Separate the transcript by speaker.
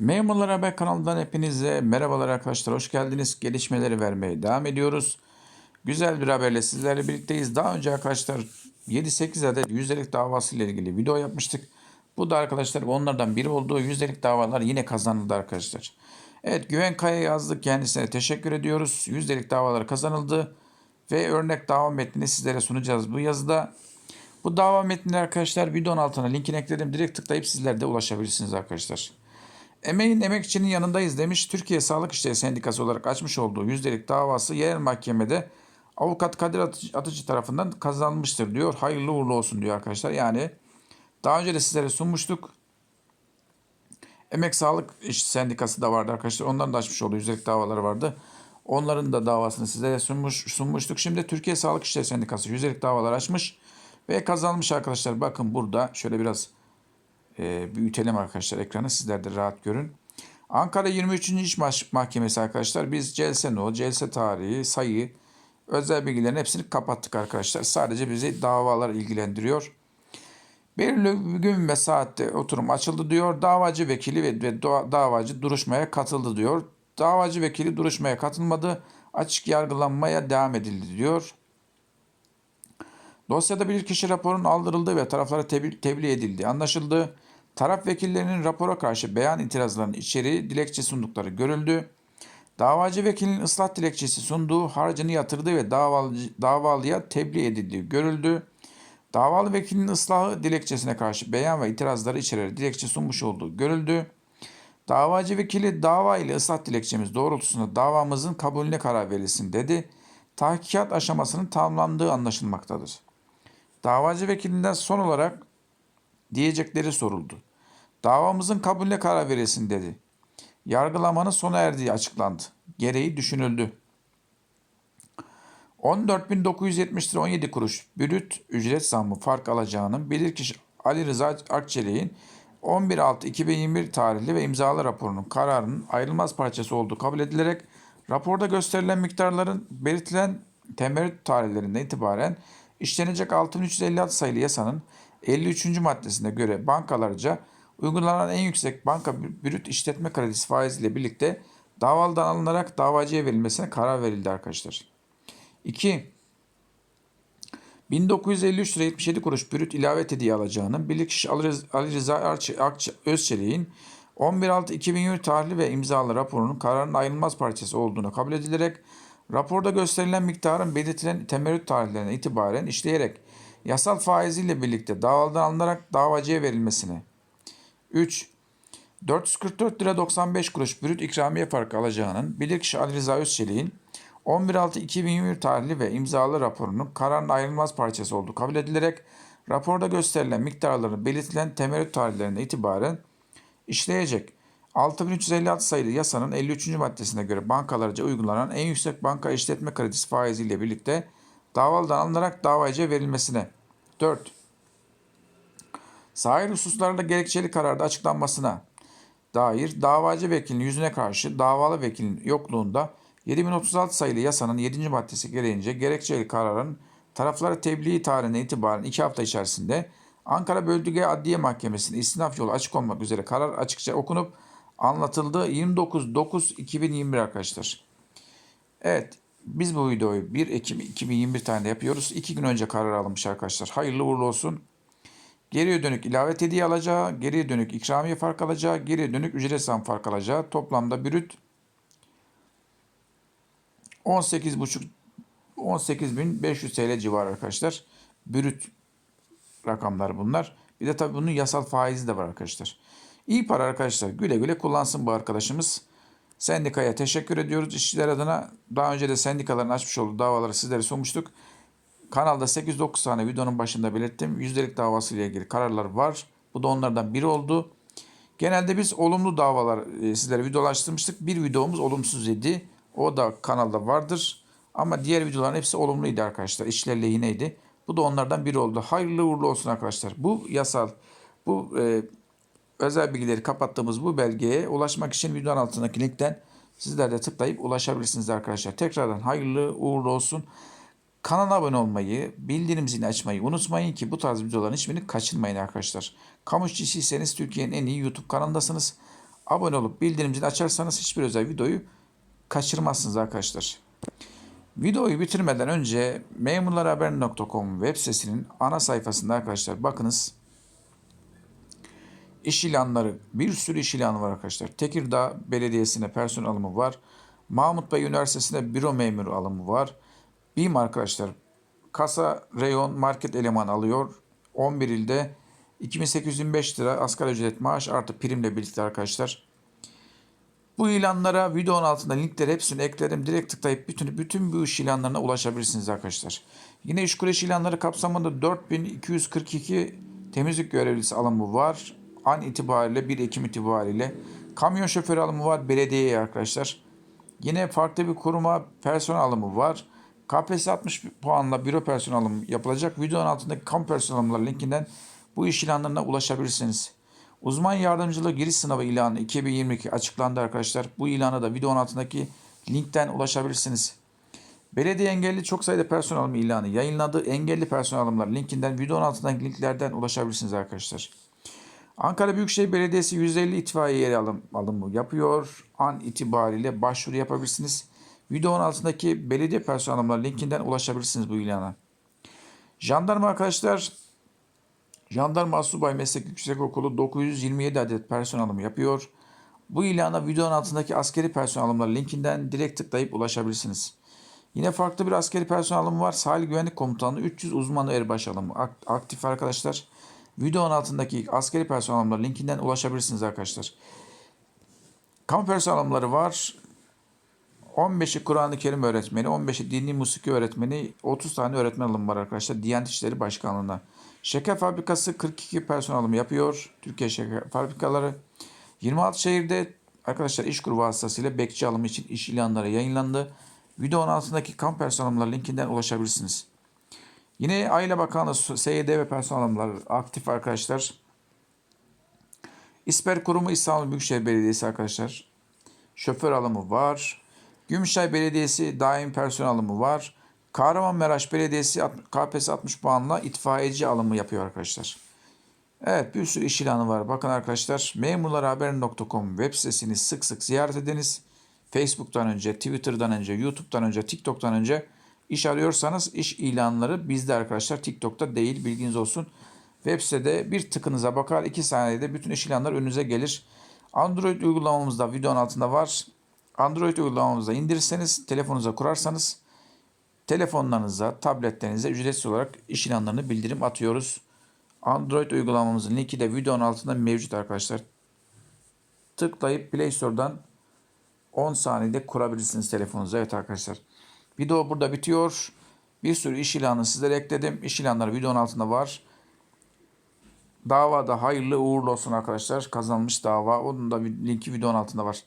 Speaker 1: Memurlar Haber kanalından hepinize merhabalar arkadaşlar. Hoş geldiniz. Gelişmeleri vermeye devam ediyoruz. Güzel bir haberle sizlerle birlikteyiz. Daha önce arkadaşlar 7-8 adet yüzdelik davası ile ilgili video yapmıştık. Bu da arkadaşlar onlardan biri olduğu yüzdelik davalar yine kazanıldı arkadaşlar. Evet Güven Kaya yazdık. Kendisine teşekkür ediyoruz. Yüzdelik davalar kazanıldı. Ve örnek dava metnini sizlere sunacağız bu yazıda. Bu dava metnini arkadaşlar videonun altına linkini ekledim. Direkt tıklayıp sizler de ulaşabilirsiniz arkadaşlar. Emeğin emekçinin yanındayız demiş. Türkiye Sağlık İşleri Sendikası olarak açmış olduğu yüzdelik davası yerel mahkemede avukat Kadir Atıcı, tarafından kazanılmıştır diyor. Hayırlı uğurlu olsun diyor arkadaşlar. Yani daha önce de sizlere sunmuştuk. Emek Sağlık İş Sendikası da vardı arkadaşlar. Onların da açmış olduğu yüzdelik davaları vardı. Onların da davasını sizlere sunmuş, sunmuştuk. Şimdi Türkiye Sağlık İşleri Sendikası yüzdelik davalar açmış ve kazanmış arkadaşlar. Bakın burada şöyle biraz e, büyütelim arkadaşlar ekranı sizler de rahat görün. Ankara 23. İş Mahkemesi arkadaşlar biz celse no, celse tarihi, sayı, özel bilgilerin hepsini kapattık arkadaşlar. Sadece bizi davalar ilgilendiriyor. Belirli gün ve saatte oturum açıldı diyor. Davacı vekili ve, ve davacı duruşmaya katıldı diyor. Davacı vekili duruşmaya katılmadı. Açık yargılanmaya devam edildi diyor. Dosyada bilirkişi raporun aldırıldığı ve taraflara tebliğ, tebliğ edildi. Anlaşıldı. Taraf vekillerinin rapora karşı beyan itirazlarının içeriği dilekçe sundukları görüldü. Davacı vekilin ıslah dilekçesi sunduğu harcını yatırdığı ve davalı, davalıya tebliğ edildiği görüldü. Davalı vekilin ıslahı dilekçesine karşı beyan ve itirazları içeren dilekçe sunmuş olduğu görüldü. Davacı vekili dava ile ıslah dilekçemiz doğrultusunda davamızın kabulüne karar verilsin dedi. Tahkikat aşamasının tamamlandığı anlaşılmaktadır. Davacı vekilinden son olarak diyecekleri soruldu. Davamızın kabulüne karar verilsin dedi. Yargılamanın sona erdiği açıklandı. Gereği düşünüldü. 14.970 lira 17 kuruş brüt ücret zammı fark alacağının bilirkişi Ali Rıza Akçelik'in 11.6.2021 tarihli ve imzalı raporunun kararının ayrılmaz parçası olduğu kabul edilerek raporda gösterilen miktarların belirtilen temerrüt tarihlerinden itibaren işlenecek 6356 sayılı yasanın 53. maddesine göre bankalarca uygulanan en yüksek banka brüt işletme kredisi faiziyle birlikte davalıdan alınarak davacıya verilmesine karar verildi arkadaşlar. 2. 1953 lira 77 kuruş brüt ilave hediye alacağının bilirkişi Ali Rıza Özçelik'in 11.6.2020 tarihli ve imzalı raporunun kararın ayrılmaz parçası olduğunu kabul edilerek raporda gösterilen miktarın belirtilen temerrüt tarihlerine itibaren işleyerek yasal faiziyle birlikte davalıdan alınarak davacıya verilmesine. 3. 444 lira 95 kuruş brüt ikramiye farkı alacağının bilirkişi Ali Rıza Özçelik'in 11.6.2021 tarihli ve imzalı raporunun kararın ayrılmaz parçası olduğu kabul edilerek raporda gösterilen miktarların belirtilen temerrüt tarihlerine itibaren işleyecek. 6356 sayılı yasanın 53. maddesine göre bankalarca uygulanan en yüksek banka işletme kredisi faiziyle birlikte davalıdan alınarak davacıya verilmesine. 4. Sahil hususlarında gerekçeli kararda açıklanmasına dair davacı vekilin yüzüne karşı davalı vekilin yokluğunda 7036 sayılı yasanın 7. maddesi gereğince gerekçeli kararın taraflara tebliğ tarihine itibaren 2 hafta içerisinde Ankara Bölge Adliye Mahkemesi'nin istinaf yolu açık olmak üzere karar açıkça okunup anlatıldı 29.9.2021 arkadaşlar. Evet biz bu videoyu 1 Ekim 2021 tarihinde yapıyoruz. 2 gün önce karar alınmış arkadaşlar. Hayırlı uğurlu olsun. Geriye dönük ilave hediye alacağı, geriye dönük ikramiye fark alacağı, geriye dönük ücret zam fark alacağı toplamda brüt 18,5 18.500 TL civarı arkadaşlar. Brüt rakamlar bunlar. Bir de tabii bunun yasal faizi de var arkadaşlar. İyi para arkadaşlar. Güle güle kullansın bu arkadaşımız. Sendikaya teşekkür ediyoruz işçiler adına. Daha önce de sendikaların açmış olduğu davaları sizlere sunmuştuk. Kanalda 8-9 tane videonun başında belirttim. Yüzdelik davası ile ilgili kararlar var. Bu da onlardan biri oldu. Genelde biz olumlu davalar e, sizlere videolaştırmıştık. Bir videomuz olumsuz idi. O da kanalda vardır. Ama diğer videoların hepsi olumluydu arkadaşlar. İşler lehineydi. Bu da onlardan biri oldu. Hayırlı uğurlu olsun arkadaşlar. Bu yasal, bu e, özel bilgileri kapattığımız bu belgeye ulaşmak için videonun altındaki linkten sizler de tıklayıp ulaşabilirsiniz arkadaşlar. Tekrardan hayırlı uğurlu olsun. Kanala abone olmayı, bildirim zilini açmayı unutmayın ki bu tarz videoların hiçbirini kaçırmayın arkadaşlar. Kamu Türkiye'nin en iyi YouTube kanalındasınız. abone olup bildirim zilini açarsanız hiçbir özel videoyu kaçırmazsınız arkadaşlar. Videoyu bitirmeden önce memurlarhaber.com web sitesinin ana sayfasında arkadaşlar bakınız. İş ilanları, bir sürü iş ilanı var arkadaşlar. Tekirdağ Belediyesi'ne personel alımı var. Mahmut Bey Üniversitesi'nde büro memuru alımı var. BİM arkadaşlar kasa, reyon, market eleman alıyor. 11 ilde 2825 lira asgari ücret maaş artı primle birlikte arkadaşlar. Bu ilanlara videonun altında linkleri hepsini ekledim. Direkt tıklayıp bütün bütün bu iş ilanlarına ulaşabilirsiniz arkadaşlar. Yine iş iş ilanları kapsamında 4242 temizlik görevlisi alımı var. An itibariyle 1 Ekim itibariyle. Kamyon şoförü alımı var belediyeye arkadaşlar. Yine farklı bir kuruma personel alımı var. KPSS 60 puanla büro personel alımı yapılacak. Videonun altındaki kam personel alımları linkinden bu iş ilanlarına ulaşabilirsiniz. Uzman yardımcılığı giriş sınavı ilanı 2022 açıklandı arkadaşlar. Bu ilana da videonun altındaki linkten ulaşabilirsiniz. Belediye engelli çok sayıda personel alımı ilanı yayınladı. Engelli personel alımlar linkinden videonun altındaki linklerden ulaşabilirsiniz arkadaşlar. Ankara Büyükşehir Belediyesi 150 itfaiye yeri alım, alımı yapıyor. An itibariyle başvuru yapabilirsiniz. Videonun altındaki belediye personel linkinden ulaşabilirsiniz bu ilana. Jandarma arkadaşlar Jandarma Asubay Meslek Yüksekokulu 927 adet personel alımı yapıyor. Bu ilana videonun altındaki askeri personel alımları linkinden direkt tıklayıp ulaşabilirsiniz. Yine farklı bir askeri personel alımı var. Sahil Güvenlik Komutanlığı 300 uzmanlı erbaş alımı aktif arkadaşlar. Videonun altındaki askeri personel alımları linkinden ulaşabilirsiniz arkadaşlar. Kamu personel var. 15'i Kur'an-ı Kerim öğretmeni, 15'i dini musiki öğretmeni, 30 tane öğretmen alımı var arkadaşlar. Diyanet İşleri Başkanlığı'na. Şeker fabrikası 42 personel alımı yapıyor. Türkiye Şeker Fabrikaları. 26 şehirde arkadaşlar işkur vasıtasıyla bekçi alımı için iş ilanları yayınlandı. Videonun altındaki kamp personel alımları linkinden ulaşabilirsiniz. Yine Aile Bakanlığı SYD ve personel alımları aktif arkadaşlar. İsper Kurumu İstanbul Büyükşehir Belediyesi arkadaşlar. Şoför alımı var. Gümüşhane Belediyesi daim personel alımı var. Kahramanmaraş Belediyesi KPSS 60 puanla itfaiyeci alımı yapıyor arkadaşlar. Evet bir sürü iş ilanı var. Bakın arkadaşlar memurlarhaber.com web sitesini sık sık ziyaret ediniz. Facebook'tan önce, Twitter'dan önce, YouTube'dan önce, TikTok'tan önce iş arıyorsanız iş ilanları bizde arkadaşlar. TikTok'ta değil bilginiz olsun. Web sitede bir tıkınıza bakar 2 saniyede bütün iş ilanları önünüze gelir. Android uygulamamızda videonun altında var. Android uygulamamızda indirirseniz, telefonunuza kurarsanız telefonlarınıza, tabletlerinize ücretsiz olarak iş ilanlarını bildirim atıyoruz. Android uygulamamızın linki de videonun altında mevcut arkadaşlar. Tıklayıp Play Store'dan 10 saniyede kurabilirsiniz telefonunuza. Evet arkadaşlar. Video burada bitiyor. Bir sürü iş ilanı sizlere ekledim. İş ilanları videonun altında var. Davada hayırlı uğurlu olsun arkadaşlar. Kazanmış dava. Onun da linki videonun altında var.